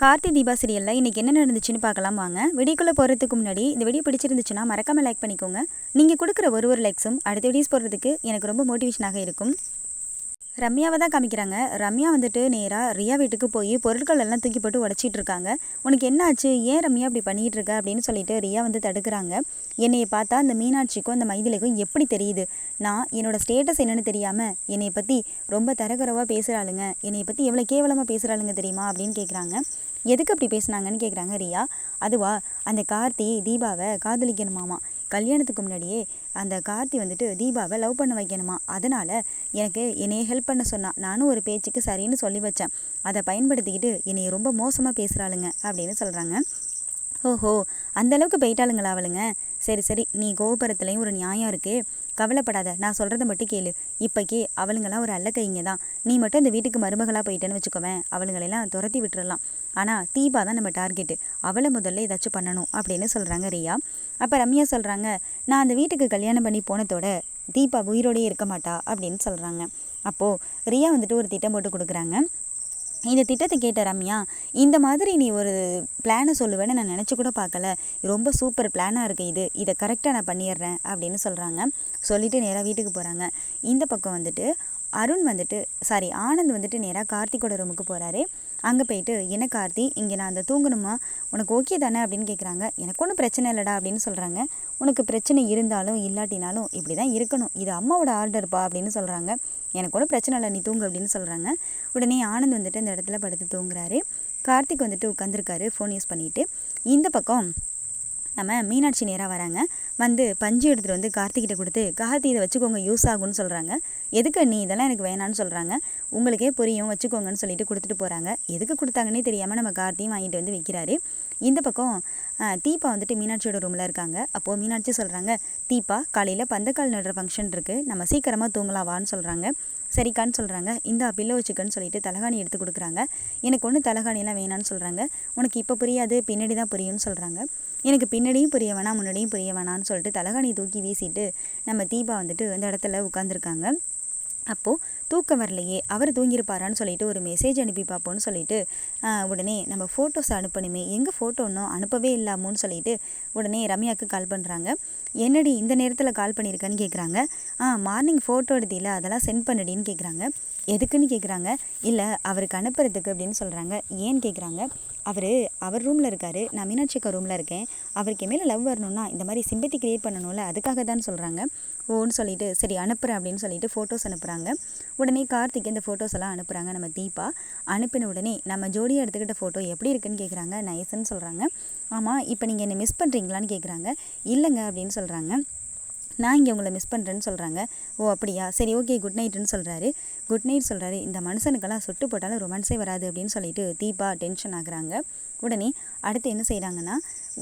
கார்த்தி தீபா சீரியலில் இன்றைக்கி என்ன நடந்துச்சுன்னு பார்க்கலாம் வாங்க. வெடிக்குள்ளே போகிறதுக்கு முன்னாடி இந்த வீடியோ பிடிச்சிருந்துச்சுன்னா மறக்காமல் லைக் பண்ணிக்கோங்க. நீங்கள் கொடுக்குற ஒரு ஒரு லைக்ஸும் அடுத்த வீடியோஸ் போடுறதுக்கு எனக்கு ரொம்ப மோட்டிவேஷனாக இருக்கும். ரம்யாவை தான் காமிக்கிறாங்க. ரம்யா வந்துட்டு நேராக ரியா வீட்டுக்கு போய் பொருட்கள் எல்லாம் தூக்கி போட்டு உடச்சிட்டு இருக்காங்க. உனக்கு என்ன ஆச்சு? ஏன் ரம்யா அப்படி பண்ணிகிட்டு இருக்க? அப்படின்னு சொல்லிட்டு ரியா வந்து தடுக்கிறாங்க. என்னையை பார்த்தா அந்த மீனாட்சிக்கும் அந்த மைதிலைக்கும் எப்படி தெரியுது? நான் என்னோடய ஸ்டேட்டஸ் என்னென்னு தெரியாமல் என்னையை பற்றி ரொம்ப தரகுறவாக பேசுகிறாளுங்க என்னையை பற்றி எவ்வளோ கேவலமாக பேசுகிறாளுங்க தெரியுமா? அப்படின்னு கேட்குறாங்க எதுக்கு அப்படி பேசுனாங்கன்னு கேட்குறாங்க ரியா. அதுவா அந்த கார்த்தி தீபாவை காதலிக்கணுமாமா. கல்யாணத்துக்கு முன்னாடியே அந்த கார்த்தி வந்துட்டு தீபாவை லவ் பண்ண வைக்கணுமா. அதனால் எனக்கு என்னைய ஹெல்ப் பண்ண சொன்னான் நானும் ஒரு பேச்சுக்கு சரின்னு சொல்லி வச்சேன். அதை பயன்படுத்திக்கிட்டு என்னையை ரொம்ப மோசமாக பேசுகிறாளுங்க அப்படின்னு சொல்கிறாங்க ஓஹோ அந்தளவுக்கு போயிட்டாளுங்களா அவளுங்க? சரி சரி நீ கோபுரத்துலேயும் ஒரு நியாயம் இருக்குது கவலைப்படாத நான் சொல்கிறத மட்டும் கேளு. இப்போக்கே அவளுங்கெல்லாம் ஒரு அல்ல கைங்க தான் நீ மட்டும் இந்த வீட்டுக்கு மருமகளாக போயிட்டேன்னு வச்சுக்கோவேன் அவளுங்களெல்லாம் துரத்தி விட்டுறலாம். ஆனால் தீபா தான் நம்ம டார்கெட்டு. அவளை முதல்ல ஏதாச்சும் பண்ணணும் அப்படின்னு சொல்கிறாங்க ரியா. அப்போ ரம்யா சொல்கிறாங்க நான் அந்த வீட்டுக்கு கல்யாணம் பண்ணி போனதோட தீபா உயிரோடையே இருக்க மாட்டா அப்படின்னு சொல்கிறாங்க அப்போது ரியா வந்துட்டு ஒரு திட்டம் போட்டு கொடுக்குறாங்க. இந்த திட்டத்தை கேட்ட ரம்யா இந்த மாதிரி நீ ஒரு பிளானை சொல்லுவேன்னு நான் நினச்சி கூட பார்க்கல. ரொம்ப சூப்பர் பிளானாக இருக்குது இது. இதை கரெக்டாக நான் பண்ணிடுறேன் அப்படின்னு சொல்கிறாங்க சொல்லிவிட்டு நேராக வீட்டுக்கு போகிறாங்க இந்த பக்கம் வந்துட்டு அருண் வந்துட்டு சாரி ஆனந்த் வந்துட்டு நேராக கார்த்திகோட ரூமுக்கு போகிறாரு அங்கே போயிட்டு என்ன கார்த்தி இங்கே நான் அந்த தூங்கணுமா? உனக்கு ஓகே தானே? அப்படின்னு கேட்குறாங்க எனக்கு ஒன்றும் பிரச்சனை இல்லைடா அப்படின்னு சொல்கிறாங்க உனக்கு பிரச்சனை இருந்தாலும் இல்லாட்டினாலும் இப்படி தான் இருக்கணும். இது அம்மாவோட ஆர்டர்ப்பா அப்படின்னு சொல்கிறாங்க எனக்கு ஒன்றும் பிரச்சனை இல்லை நீ தூங்கு அப்படின்னு சொல்கிறாங்க உடனே ஆனந்த் வந்துட்டு இந்த இடத்துல படுத்து தூங்குறாரு. கார்த்திக் வந்துட்டு உட்காந்துருக்காரு ஃபோன் யூஸ் பண்ணிவிட்டு இந்த பக்கம் நம்ம மீனாட்சி நேராக வராங்க. வந்து பஞ்சு எடுத்துகிட்டு வந்து கார்த்திகிட்ட கொடுத்து கார்த்தி இதை வச்சுக்கோங்க யூஸ் ஆகும்னு சொல்கிறாங்க எதுக்கு நீ இதெல்லாம் எனக்கு வேணான்னு சொல்கிறாங்க உங்களுக்கே புரியும் வச்சுக்கோங்கன்னு சொல்லிட்டு கொடுத்துட்டு போகிறாங்க எதுக்கு கொடுத்தாங்கன்னே தெரியாமல் நம்ம கார்த்தியும் வாங்கிட்டு வந்து வைக்கிறாரு. இந்த பக்கம் தீபா வந்துட்டு மீனாட்சியோட ரூமில் இருக்காங்க. அப்போது மீனாட்சி சொல்கிறாங்க தீபா காலையில் பந்தக்கால் நடுற ஃபங்க்ஷன் இருக்குது நம்ம சீக்கிரமாக தூங்கலாம் வான்னு சொல்கிறாங்க சரிக்கான்னு சொல்கிறாங்க இந்த பில்லோ வச்சுக்கன்னு சொல்லிட்டு தலகாணி எடுத்து கொடுக்குறாங்க. எனக்கு ஒன்று தலகாணியெல்லாம் வேணான்னு சொல்கிறாங்க உனக்கு இப்போ புரியாது பின்னாடி தான் புரியும்னு சொல்கிறாங்க எனக்கு பின்னாடியும் புரிய வேணாம் முன்னாடியும் புரிய வேணான்னு சொல்லிட்டு தலகாணி தூக்கி வீசிட்டு நம்ம தீபா வந்துட்டு அந்த இடத்துல உட்காந்துருக்காங்க அப்போது தூக்கம் வரலையே அவர் தூங்கியிருப்பாரான்னு சொல்லிட்டு ஒரு மெசேஜ் அனுப்பி பார்ப்போம்னு சொல்லிட்டு உடனே நம்ம ஃபோட்டோஸ் அனுப்பணுமே எங்கே ஃபோட்டோ இன்னும் அனுப்பவே இல்லாமோன்னு சொல்லிட்டு உடனே ரம்யாவுக்கு கால் பண்ணுறாங்க என்னடி இந்த நேரத்தில் கால் பண்ணியிருக்கேன்னு கேட்குறாங்க ஆ மார்னிங் ஃபோட்டோ எடுத்தில அதெல்லாம் சென்ட் பண்ணுடின்னு கேட்குறாங்க எதுக்குன்னு கேட்குறாங்க இல்லை அவருக்கு அனுப்புறதுக்கு அப்படின்னு சொல்கிறாங்க ஏன்னு கேட்குறாங்க அவர் அவர் ரூமில் இருக்கார். நான் மீனாட்சி அக்கா ரூமில் இருக்கேன். அவருக்கு மேலே லவ் வரணும்னா இந்த மாதிரி சிம்பத்தி க்ரியேட் பண்ணணும்ல அதுக்காக தான் சொல்கிறாங்க ஓன்னு சொல்லிட்டு சரி அனுப்புகிறேன் அப்படின்னு சொல்லிட்டு ஃபோட்டோஸ் அனுப்புகிறாங்க உடனே கார்த்திக் இந்த ஃபோட்டோஸ் எல்லாம் அனுப்புகிறாங்க நம்ம தீபா. அனுப்பின உடனே நம்ம ஜோடியாக எடுத்துக்கிட்ட ஃபோட்டோ எப்படி இருக்குன்னு கேட்குறாங்க நைஸ்ன்னு சொல்கிறாங்க ஆமாம் இப்போ நீங்கள் என்னை மிஸ் பண்ணுறீங்களான்னு கேட்குறாங்க இல்லைங்க அப்படின்னு சொல்கிறாங்க நான் இங்கே உங்களை மிஸ் பண்ணுறேன்னு சொல்கிறாங்க ஓ அப்படியா? சரி ஓகே குட் நைட்டுன்னு சொல்கிறாரு குட் நைட் சொல்கிறாரு இந்த மனுஷனுக்கெல்லாம் சுட்டு போட்டாலும் ரொமான்ஸே வராது அப்படின்னு சொல்லிட்டு தீபா டென்ஷன் ஆகுறாங்க. உடனே அடுத்து என்ன செய்கிறாங்கன்னா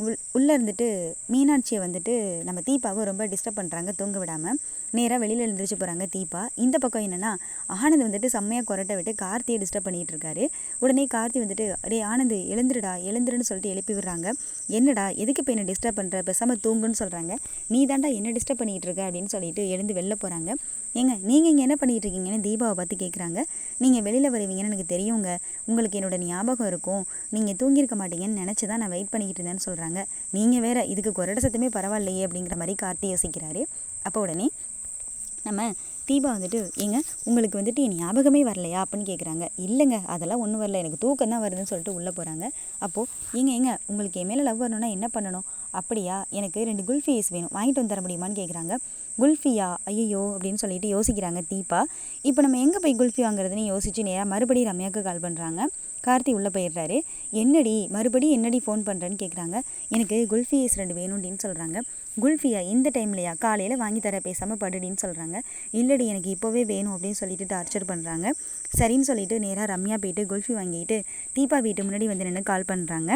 உள் உள்ளே இருந்துட்டு மீனாட்சியை வந்துட்டு நம்ம தீபாவை ரொம்ப டிஸ்டர்ப் பண்ணுறாங்க தூங்க விடாமல் நேராக வெளியில் எழுந்திரிச்சு போகிறாங்க தீபா. இந்த பக்கம் என்னென்னா ஆனந்த் வந்துட்டு செம்மையாக கொரட்டை விட்டு கார்த்தியை டிஸ்டர்ப் பண்ணிகிட்டு இருக்காரு. உடனே கார்த்தி வந்துட்டு அடே ஆனந்த் எழுந்துருடா எழுந்துருன்னு சொல்லிட்டு எழுப்பி விடுறாங்க. என்னடா எதுக்கு இப்போ என்ன டிஸ்டர்ப் பண்ணுற பேசாமல் தூங்குன்னு சொல்கிறாங்க நீ தாண்டா என்ன டிஸ்டர்ப் பண்ணிகிட்டு இருக்க? அப்படின்னு சொல்லிட்டு எழுந்து வெளில போகிறாங்க ஏங்க நீங்கள் இங்கே என்ன பண்ணிகிட்டு இருக்கீங்கன்னு தீபாவை பார்த்து கேட்குறாங்க நீங்கள் வெளியில் வருவீங்கன்னு எனக்கு தெரியுங்க. உங்களுக்கு என்னோட ஞாபகம் இருக்கும். நீங்கள் தூங்கியிருக்க மாட்டீங்கன்னு நினச்சி தான் நான் வெயிட் பண்ணிக்கிட்டு இருந்தேன்னு சொல்கிறாங்க நீங்கள் வேறு இதுக்கு குரட சத்தமே பரவாயில்லையே அப்படிங்கிற மாதிரி கார்த்தி யோசிக்கிறாரு. அப்போ உடனே நம்ம தீபா வந்துட்டு ஏங்க உங்களுக்கு வந்துட்டு என் ஞாபகமே வரலையா? அப்படின்னு கேட்குறாங்க இல்லைங்க அதெல்லாம் ஒன்றும் வரல. எனக்கு தூக்கம் தான் வருதுன்னு சொல்லிட்டு உள்ளே போகிறாங்க அப்போது ஏங்க ஏங்க உங்களுக்கு என் மேலே லவ் வரணும்னா என்ன பண்ணணும்? அப்படியா எனக்கு ரெண்டு குல்ஃபீஸ் வேணும். வாங்கிட்டு வந்து தர முடியுமான்னு கேட்குறாங்க குல்ஃபியா ஐயோ அப்படின்னு சொல்லிட்டு யோசிக்கிறாங்க தீபா. இப்போ நம்ம எங்கே போய் குல்ஃபி வாங்குறதுன்னு யோசிச்சு நேராக மறுபடியும் ரம்யாவுக்கு கால் பண்ணுறாங்க கார்த்தி உள்ளே போயிடுறாரு. என்னடி மறுபடியும் என்னடி ஃபோன் பண்ணுறேன்னு கேட்குறாங்க எனக்கு குல்ஃபி ஐஸ் ரெண்டு வேணும் அப்படின்னு சொல்கிறாங்க குல்ஃபியா இந்த டைம்லையா காலையில் வாங்கி தர பேசாமல் படுடின்னு சொல்கிறாங்க இல்லடி எனக்கு இப்போவே வேணும் அப்படின்னு சொல்லிட்டு டார்ச்சர் பண்ணுறாங்க சரின்னு சொல்லிட்டு நேராக ரம்யா போயிட்டு குல்ஃபி வாங்கிட்டு தீபா வீட்டு முன்னாடி வந்து நின்று கால் பண்ணுறாங்க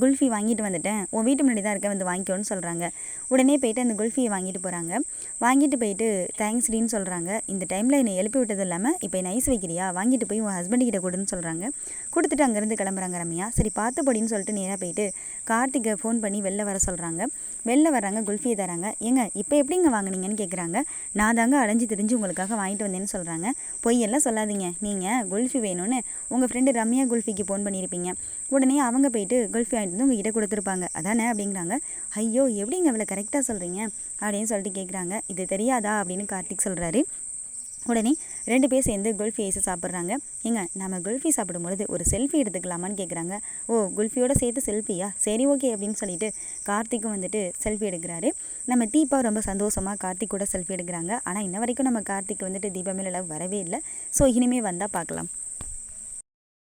குல்ஃபி வாங்கிட்டு வந்துட்டேன். உன் வீட்டு முன்னாடி தான் இருக்க வந்து வாங்கிக்கோன்னு சொல்கிறாங்க உடனே போயிட்டு அந்த குல்ஃபியை வாங்கிட்டு போகிறாங்க வாங்கிட்டு போயிட்டு தேங்க்ஸ் டீன்னு சொல்கிறாங்க இந்த டைமில் என்னை எழுப்பி விட்டது இல்லாமல் இப்போ என்ன ஐஸ் வைக்கிறியா? வாங்கிட்டு போய் உன் ஹஸ்பண்ட் கிட்ட கொடுன்னு சொல்கிறாங்க கொடுத்துட்டு அங்கேருந்து கிளம்புறாங்க ரம்யா. சரி பார்த்து படின்னு சொல்லிட்டு நேராக போயிட்டு கார்த்திகை ஃபோன் பண்ணி வெளில வர சொல்கிறாங்க வெளில வர்றாங்க குல்ஃபியை தராங்க ஏங்க இப்போ எப்படிங்க வாங்குனீங்கன்னு கேட்குறாங்க நான் தாங்க அலைஞ்சு திரிஞ்சு உங்களுக்காக வாங்கிட்டு வந்தேன்னு சொல்கிறாங்க பொய்யெல்லாம் சொல்லாதீங்க. நீங்கள் குல்ஃபி வேணும்னு உங்கள் ஃப்ரெண்டு ரம்யா குல்ஃபிக்கு ஃபோன் பண்ணியிருப்பீங்க உடனே அவங்க போயிட்டு குல்ஃபி வாங்கிட்டு வந்து உங்ககிட்ட கொடுத்துருப்பாங்க. அதானே அப்படிங்கிறாங்க. ஐயோ எப்படிங்க இவ்வளோ கரெக்டாக சொல்கிறீங்க அப்படின்னு சொல்லிட்டு கேட்குறாங்க இது தெரியாதா அப்படின்னு கார்த்திக் சொல்கிறாரு உடனே ரெண்டு பேர் சேர்ந்து குல்ஃபி ஐஸை சாப்பிட்றாங்க. ஏங்க நம்ம குல்ஃபி சாப்பிடும்பொழுது ஒரு செல்ஃபி எடுத்துக்கலாமான்னு கேட்குறாங்க ஓ குல்ஃபியோட சேர்த்து செல்ஃபியா? சரி ஓகே அப்படின்னு சொல்லிட்டு கார்த்திக்கும் வந்துட்டு செல்ஃபி எடுக்கிறாரு. நம்ம தீபா ரொம்ப சந்தோஷமாக கார்த்திக் கூட செல்ஃபி எடுக்கிறாங்க. ஆனால் இன்ன வரைக்கும் நம்ம கார்த்திக் வந்துட்டு தீபா மேலே வரவே இல்லை. ஸோ இனிமேல் வந்தால் பார்க்கலாம்.